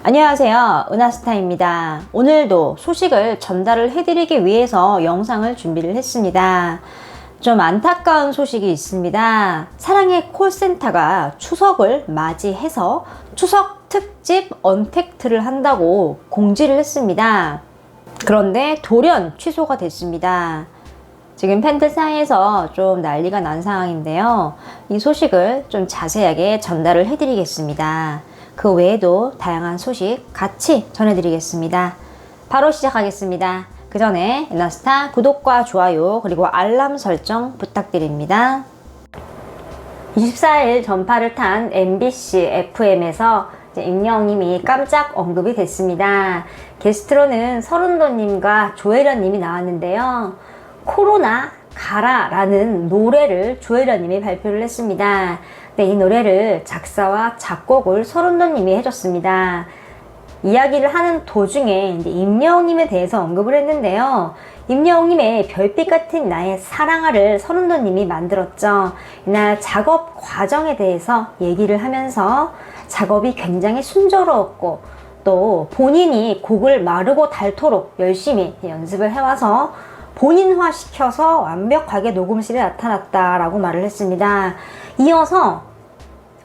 안녕하세요. 은하스타입니다. 오늘도 소식을 전달을 해드리기 위해서 영상을 준비를 했습니다. 좀 안타까운 소식이 있습니다. 사랑의 콜센터가 추석을 맞이해서 추석 특집 언택트를 한다고 공지를 했습니다. 그런데 돌연 취소가 됐습니다. 지금 팬들 사이에서 좀 난리가 난 상황인데요. 이 소식을 좀 자세하게 전달을 해드리겠습니다. 그 외에도 다양한 소식 같이 전해드리겠습니다. 바로 시작하겠습니다. 그 전에 엔나스타 구독과 좋아요 그리고 알람 설정 부탁드립니다. 24일 전파를 탄 MBC FM에서 임영님이 깜짝 언급이 됐습니다. 게스트로는 서른도님과 조혜련님이 나왔는데요. 코로나 가라라는 노래를 조혜련님이 발표를 했습니다. 네, 이 노래를 작사와 작곡을 서른도님이 해줬습니다. 이야기를 하는 도중에 이제 임영웅님에 대해서 언급을 했는데요. 임영웅님의 별빛 같은 나의 사랑아를 서른도님이 만들었죠. 이날 작업 과정에 대해서 얘기를 하면서 작업이 굉장히 순조로웠고 또 본인이 곡을 마르고 닳도록 열심히 연습을 해와서 본인화 시켜서 완벽하게 녹음실에 나타났다라고 말을 했습니다. 이어서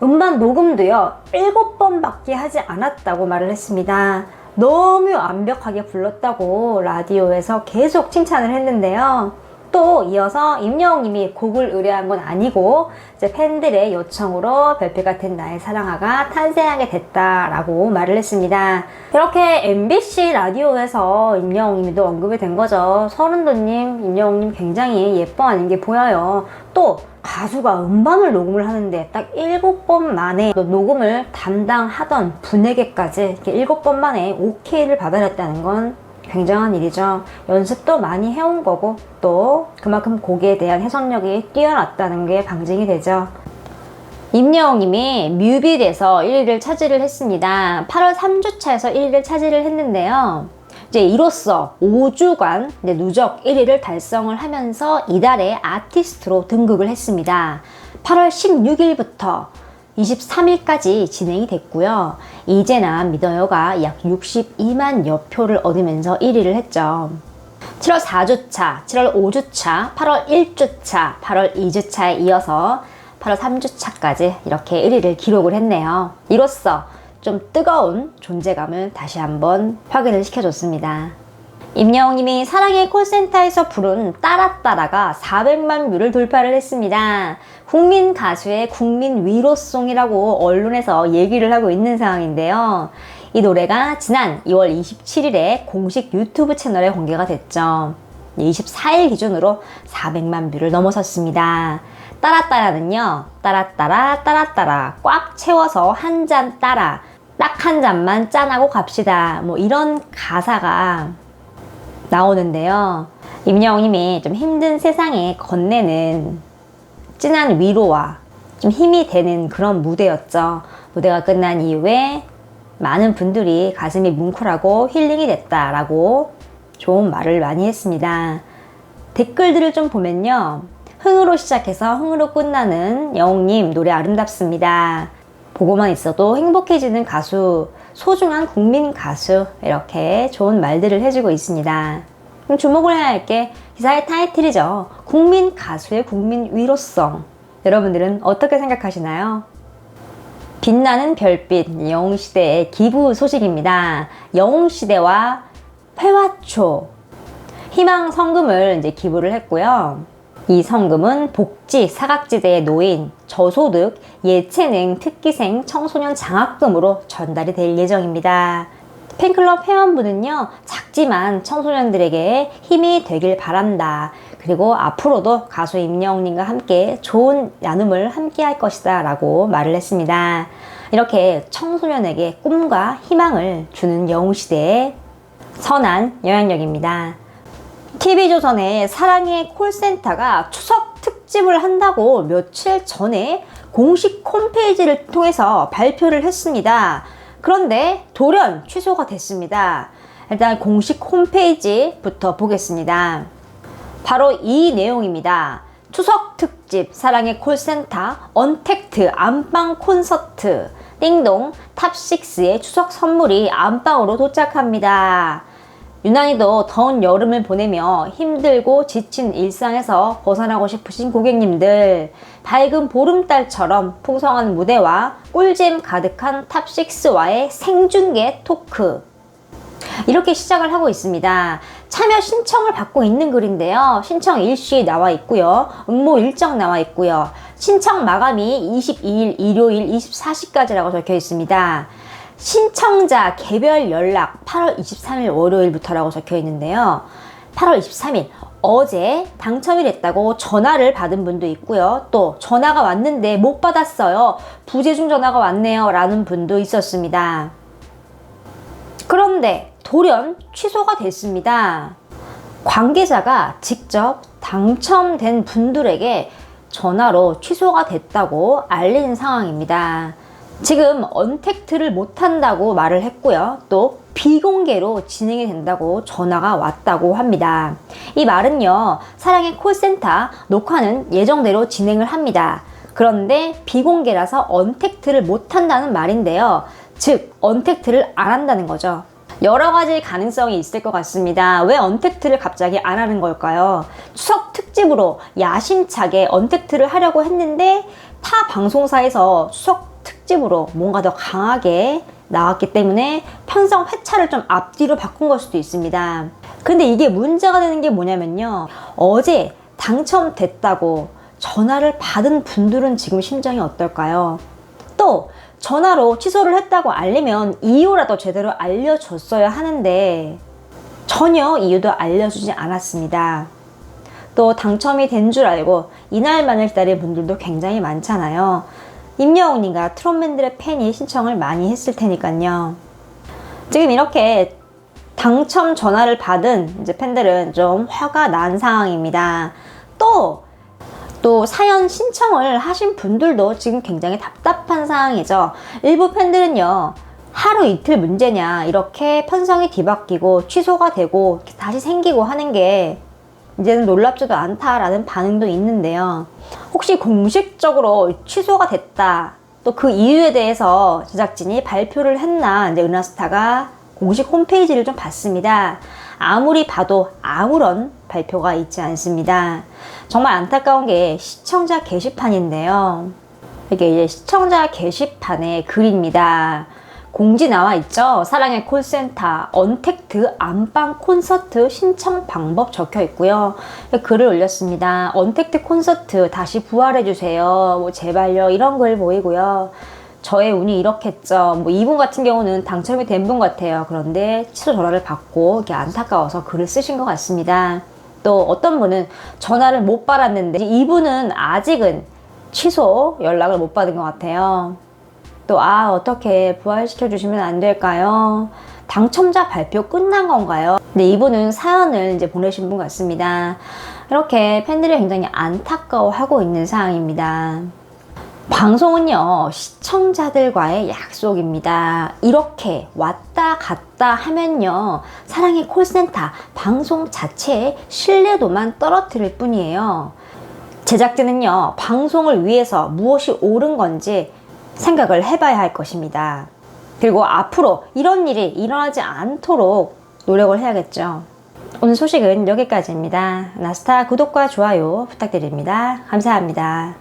음반 녹음도요, 7번밖에 하지 않았다고 말을 했습니다. 너무 완벽하게 불렀다고 라디오에서 계속 칭찬을 했는데요. 또 이어서 임영웅님이 곡을 의뢰한 건 아니고 이제 팬들의 요청으로 별빛 같은 나의 사랑아가 탄생하게 됐다라고 말을 했습니다. 이렇게 MBC 라디오에서 임영웅님도 언급이 된 거죠. 서른도님, 임영웅님 굉장히 예뻐하는 게 보여요. 또 가수가 음반을 녹음을 하는데 딱 일곱 번 만에 녹음을 담당하던 분에게까지 이렇게 일곱 번 만에 오케이를 받아냈다는 건 굉장한 일이죠. 연습도 많이 해온 거고 또 그만큼 곡에 대한 해석력이 뛰어났다는 게 방증이 되죠. 임영웅님이 뮤비에서 1위를 차지를 했습니다. 8월 3주차에서 1위를 차지를 했는데요. 이제 이로써 5주간 누적 1위를 달성을 하면서 이달의 아티스트로 등극을 했습니다. 8월 16일부터 23일까지 진행이 됐고요. 이제나 믿어요가 약 62만 여표를 얻으면서 1위를 했죠. 7월 4주차, 7월 5주차, 8월 1주차, 8월 2주차에 이어서 8월 3주차까지 이렇게 1위를 기록을 했네요. 이로써 좀 뜨거운 존재감을 다시 한번 확인을 시켜줬습니다. 임영웅님이 사랑의 콜센터에서 부른 따라따라가 400만 뷰를 돌파를 했습니다. 국민 가수의 국민 위로송이라고 언론에서 얘기를 하고 있는 상황인데요. 이 노래가 지난 2월 27일에 공식 유튜브 채널에 공개가 됐죠. 24일 기준으로 400만 뷰를 넘어섰습니다. 따라따라는요, 따라따라, 따라따라, 꽉 채워서 한 잔 따라, 딱 한 잔만 짠하고 갑시다. 뭐 이런 가사가 나오는데요. 임영웅님이 좀 힘든 세상에 건네는 진한 위로와 좀 힘이 되는 그런 무대였죠. 무대가 끝난 이후에 많은 분들이 가슴이 뭉클하고 힐링이 됐다라고 좋은 말을 많이 했습니다. 댓글들을 좀 보면요. 흥으로 시작해서 흥으로 끝나는 영웅님 노래 아름답습니다. 보고만 있어도 행복해지는 가수, 소중한 국민 가수 이렇게 좋은 말들을 해주고 있습니다. 그럼 주목을 해야 할 게 기사의 타이틀이죠. 국민 가수의 국민 위로성. 여러분들은 어떻게 생각하시나요? 빛나는 별빛 영웅시대의 기부 소식입니다. 영웅시대와 회화초 희망 성금을 이제 기부를 했고요. 이 성금은 복지 사각지대에 놓인 저소득 예체능 특기생 청소년 장학금으로 전달이 될 예정입니다. 팬클럽 회원분은요, 작지만 청소년들에게 힘이 되길 바란다. 그리고 앞으로도 가수 임영웅님과 함께 좋은 나눔을 함께 할 것이다. 라고 말을 했습니다. 이렇게 청소년에게 꿈과 희망을 주는 영웅시대의 선한 영향력입니다. TV조선의 사랑의 콜센터가 추석 특집을 한다고 며칠 전에 공식 홈페이지를 통해서 발표를 했습니다. 그런데 돌연 취소가 됐습니다. 일단 공식 홈페이지부터 보겠습니다. 바로 이 내용입니다. 추석 특집 사랑의 콜센터 언택트 안방 콘서트 띵동 탑6의 추석 선물이 안방으로 도착합니다. 유난히도 더운 여름을 보내며 힘들고 지친 일상에서 벗어나고 싶으신 고객님들, 밝은 보름달처럼 풍성한 무대와 꿀잼 가득한 탑6와의 생중계 토크. 이렇게 시작을 하고 있습니다. 참여 신청을 받고 있는 글인데요. 신청 일시 나와 있고요. 응모 일정 나와 있고요. 신청 마감이 22일 일요일 24시까지라고 적혀 있습니다. 신청자 개별 연락 8월 23일 월요일부터라고 적혀 있는데요. 8월 23일 어제 당첨이 됐다고 전화를 받은 분도 있고요. 또 전화가 왔는데 못 받았어요. 부재중 전화가 왔네요. 라는 분도 있었습니다. 그런데 돌연 취소가 됐습니다. 관계자가 직접 당첨된 분들에게 전화로 취소가 됐다고 알린 상황입니다. 지금 언택트를 못한다고 말을 했고요. 또 비공개로 진행이 된다고 전화가 왔다고 합니다. 이 말은요, 사랑의 콜센터 녹화는 예정대로 진행을 합니다. 그런데 비공개라서 언택트를 못한다는 말인데요. 즉, 언택트를 안 한다는 거죠. 여러 가지 가능성이 있을 것 같습니다. 왜 언택트를 갑자기 안 하는 걸까요? 추석 특집으로 야심차게 언택트를 하려고 했는데 타 방송사에서 추석 특집으로 뭔가 더 강하게 나왔기 때문에 편성 회차를 좀 앞뒤로 바꾼 걸 수도 있습니다. 근데 이게 문제가 되는 게 뭐냐면요. 어제 당첨됐다고 전화를 받은 분들은 지금 심정이 어떨까요? 또 전화로 취소를 했다고 알리면 이유라도 제대로 알려줬어야 하는데 전혀 이유도 알려주지 않았습니다. 또 당첨이 된 줄 알고 이날만을 기다린 분들도 굉장히 많잖아요. 임여웅님과 트롯맨들의 팬이 신청을 많이 했을 테니까요. 지금 이렇게 당첨 전화를 받은 이제 팬들은 좀 화가 난 상황입니다. 또, 또 사연 신청을 하신 분들도 지금 굉장히 답답한 상황이죠. 일부 팬들은요, 하루 이틀 문제냐, 이렇게 편성이 뒤바뀌고 취소가 되고 다시 생기고 하는 게 이제는 놀랍지도 않다라는 반응도 있는데요. 혹시 공식적으로 취소가 됐다. 또 그 이유에 대해서 제작진이 발표를 했나 이제 은하스타가 공식 홈페이지를 좀 봤습니다. 아무리 봐도 아무런 발표가 있지 않습니다. 정말 안타까운 게 시청자 게시판인데요. 이게 이제 시청자 게시판의 글입니다. 공지 나와 있죠. 사랑의 콜센터 언택트 안방 콘서트 신청 방법 적혀 있고요. 글을 올렸습니다. 언택트 콘서트 다시 부활해 주세요. 뭐 제발요 이런 글 보이고요. 저의 운이 이렇겠죠. 뭐 이분 같은 경우는 당첨이 된 분 같아요. 그런데 취소 전화를 받고 이렇게 안타까워서 글을 쓰신 것 같습니다. 또 어떤 분은 전화를 못 받았는데 이분은 아직은 취소 연락을 못 받은 것 같아요. 또, 아, 어떻게 부활시켜 주시면 안 될까요? 당첨자 발표 끝난 건가요? 근데 이분은 사연을 이제 보내신 분 같습니다. 이렇게 팬들이 굉장히 안타까워하고 있는 상황입니다. 방송은요, 시청자들과의 약속입니다. 이렇게 왔다 갔다 하면요, 사랑의 콜센터 방송 자체의 신뢰도만 떨어뜨릴 뿐이에요. 제작진은요, 방송을 위해서 무엇이 옳은 건지 생각을 해봐야 할 것입니다. 그리고 앞으로 이런 일이 일어나지 않도록 노력을 해야겠죠. 오늘 소식은 여기까지입니다. 나스타 구독과 좋아요 부탁드립니다. 감사합니다.